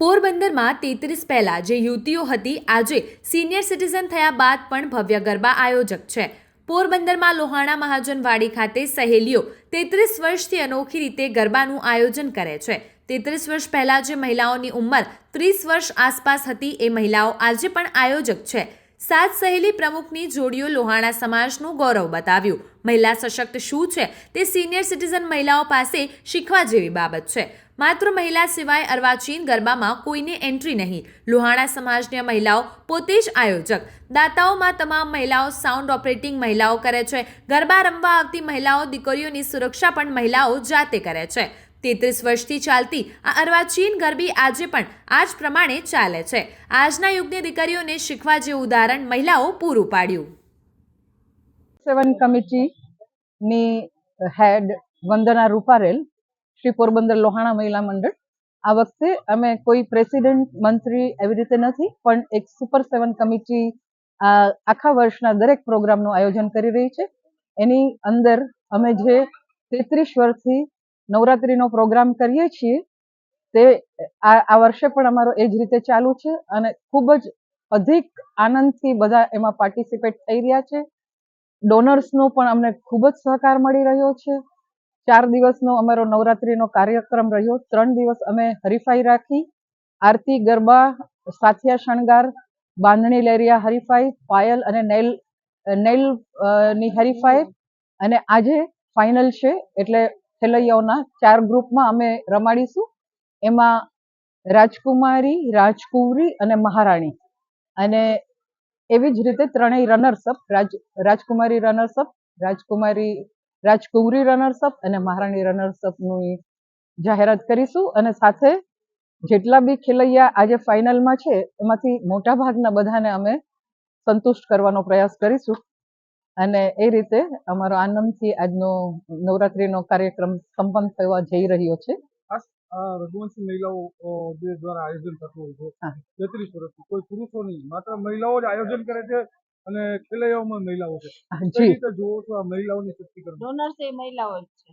પોરબંદરમાં તેત્રીસ પહેલા જે યુવતીઓ હતી, આજે સિનિયર સિટીઝન થયા બાદ પણ ભવ્ય ગરબા આયોજક છે. પોરબંદરમાં લોહાણા મહાજનવાડી ખાતે સહેલીઓ તેત્રીસ વર્ષથી અનોખી રીતે ગરબાનું આયોજન કરે છે. તેત્રીસ વર્ષ પહેલા જે મહિલાઓની ઉંમર ત્રીસ વર્ષ આસપાસ હતી, એ મહિલાઓ આજે પણ આયોજક છે. સાત સહેલી પ્રમુખની જોડીઓ લોહાણા સમાજનું ગૌરવ બતાવ્યું. મહિલા સશક્ત શું છે તે સિનિયર સિટીઝન મહિલાઓ પાસે શીખવા જેવી બાબત છે. માત્ર મહિલા સિવાય અર્વાચીન ગરબામાં કોઈને એન્ટ્રી નહીં. લોહાણા સમાજની મહિલાઓ પોતે જ આયોજક. દાતાઓમાં તમામ મહિલાઓ સાઉન્ડ ઓપરેટિંગ મહિલાઓ કરે છે. ગરબા રમવા આવતી મહિલાઓ, દીકરીઓની સુરક્ષા પણ મહિલાઓ જાતે કરે છે. તેત્રીસ વર્ષથી ચાલતી આ અર્વાચીન ગરબી આજે પણ આ જ પ્રમાણે ચાલે છે. આજના યુગની દીકરીઓને શીખવા જેવું ઉદાહરણ મહિલાઓ પૂરું પાડ્યું. સેવન કમિટીની હેડ વંદના રૂપારેલ શ્રી પોરબંદર લોહાણા મહિલા મંડળ. આ વખતે અમે કોઈ પ્રેસિડેન્ટ, મંત્રી એવી રીતે નથી, પણ એક સુપર સેવન કમિટી આખા વર્ષના દરેક પ્રોગ્રામનું આયોજન કરી રહી છે. એની અંદર અમે જે તેત્રીસ વર્ષથી નવરાત્રિનો પ્રોગ્રામ કરીએ છીએ, તે આ વર્ષે પણ અમારો એ જ રીતે ચાલુ છે અને ખૂબ જ અધિક આનંદથી બધા એમાં પાર્ટિસિપેટ થઈ રહ્યા છે. ડોનર્સનો પણ અમને ખૂબ જ સહકાર મળી રહ્યો છે. ચાર દિવસનો અમારો નવરાત્રિનો કાર્યક્રમ રહ્યો. ત્રણ દિવસ અમે હરીફાઈ રાખી. આરતી, ગરબા સાથિયા શણગાર, બાંધણી લેરિયા હરીફાઈ, પાયલ અને નેલ નેલની હરીફાઈ. અને આજે ફાઇનલ છે એટલે ખેલૈયાઓના ચાર ગ્રુપમાં અમે રમાડીશું. એમાં રાજકુમારી, રાજકુંવરી અને મહારાણી. અને એવી જ રીતે ત્રણેય રનર્સઅપ રાજ, રાજકુમારી રનર્સઅપ રાજકુમારી રાજકુંવરી રનર્સઅપ અને મહારાણી રનર્સઅપની જાહેરાત કરીશું. અને સાથે જેટલા બી ખેલૈયા આજે ફાઇનલમાં છે એમાંથી મોટા ભાગના બધાને અમે સંતુષ્ટ કરવાનો પ્રયાસ કરીશું. અને એ રીતે અમારો આનંદથી આજનો નવરાત્રીનો કાર્યક્રમ સંપન્ન થવા જઈ રહ્યો છે. રઘુવંશી મહિલાઓ દ્વારા આયોજન થતું હોય છે. તેત્રીસ વર્ષથી. કોઈ પુરુષો નહીં માત્ર મહિલાઓ જ આયોજન કરે છે અને ખેલૈયાઓમાં મહિલાઓ છે. જી. રીતે જોવો છો આ મહિલાઓની સશક્તિકરણ? ડોનર્સ એ મહિલાઓ જ છે.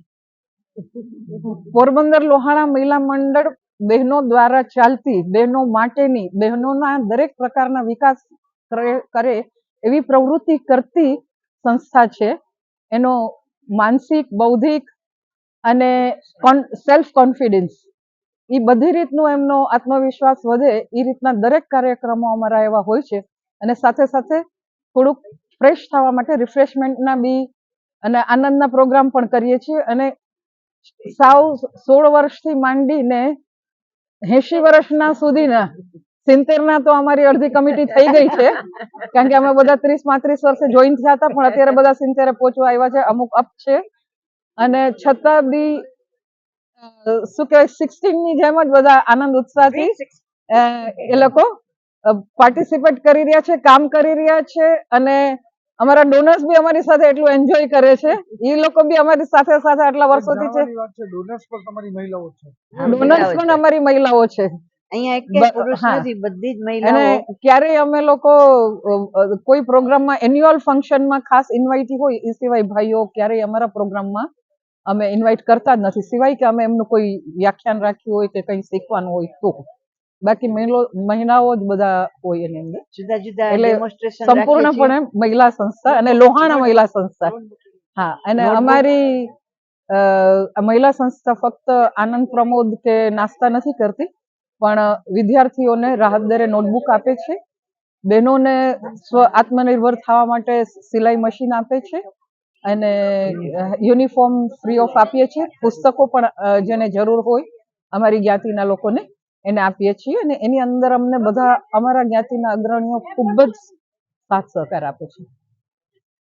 પોરબંદર લોહાણા મહિલા મંડળ બહેનો દ્વારા ચાલતી બહેનો માટેની બહેનોના દરેક પ્રકારના વિકાસ કરે- કરે એવી પ્રવૃત્તિ કરતી સંસ્થા છે. એનો માનસિક બૌદ્ધિક અને સેલ્ફ કોન્ફિડન્સ એ બધી રીતનો એમનો આત્મવિશ્વાસ વધે એ રીતના દરેક કાર્યક્રમો અમારા એવા હોય છે. અને સાથે સાથે થોડુંક ફ્રેશ થવા માટે રિફ્રેશમેન્ટના બી અને આનંદના પ્રોગ્રામ પણ કરીએ છીએ અને સાવ સોળ વર્ષથી માંડીને એસી વર્ષના સુધીના સિત્તેરના તો અમારી અડધી કમિટી થઈ ગઈ છે. કારણ કે અમે બધા ત્રીસ પાંત્રીસ વર્ષે જોઈન થયા હતા પણ અત્યારે બધા સિત્તેરે પહોંચવા આવ્યા છે અમુક અપ છે. અને છતાં બી શું કહેવાય સિક્સટીનની જેમ જ બધા આનંદ ઉત્સાહથી એ લોકો પાર્ટિસિપેટ કરી રહ્યા છે કામ કરી રહ્યા છે અને અમારા ડોનર્સ બી અમારી સાથે એટલું એન્જોય કરે છે. એ લોકો બી અમારી સાથે સાથે આટલા વર્ષોથી છે. ડોનર્સ પણ તમારી મહિલાઓ છે. ડોનર્સ પણ અમારી મહિલાઓ છે. અહીંયા એક પુરુષ નથી બધી જ અને ક્યારેય અમે લોકો કોઈ પ્રોગ્રામમાં એન્યુઅલ ફંક્શનમાં ખાસ ઇન્વાઇટ હોય એ સિવાય ભાઈઓ ક્યારેય અમારા પ્રોગ્રામમાં અમે ઇન્વાઇટ કરતા જ નથી. સિવાય કે અમે એમનું કોઈ વ્યાખ્યાન રાખ્યું હોય કે કંઈ શીખવાનું હોય તો. બાકી મહિલો મહિલાઓ જ બધા હોય એની અંદર. જુદા જુદા એટલે સંપૂર્ણપણે મહિલા સંસ્થા અને લોહાણા મહિલા સંસ્થા. હા અને અમારી મહિલા સંસ્થા ફક્ત આનંદ પ્રમોદ કે નાસ્તા નથી કરતી પણ વિદ્યાર્થીઓને રાહત દરે નોટબુક આપે છે. બહેનોને સ્વ આત્મનિર્ભર થવા માટે સિલાઈ મશીન આપે છે અને યુનિફોર્મ ફ્રી ઓફ આપીએ છીએ પુસ્તકો પણ જેને જરૂર હોય અમારી જ્ઞાતિના લોકોને એને આપીએ છીએ અને એની અંદર અમને બધા અમારા જ્ઞાતિના અગ્રણીઓ ખૂબ જ સાથ સહકાર આપે છે.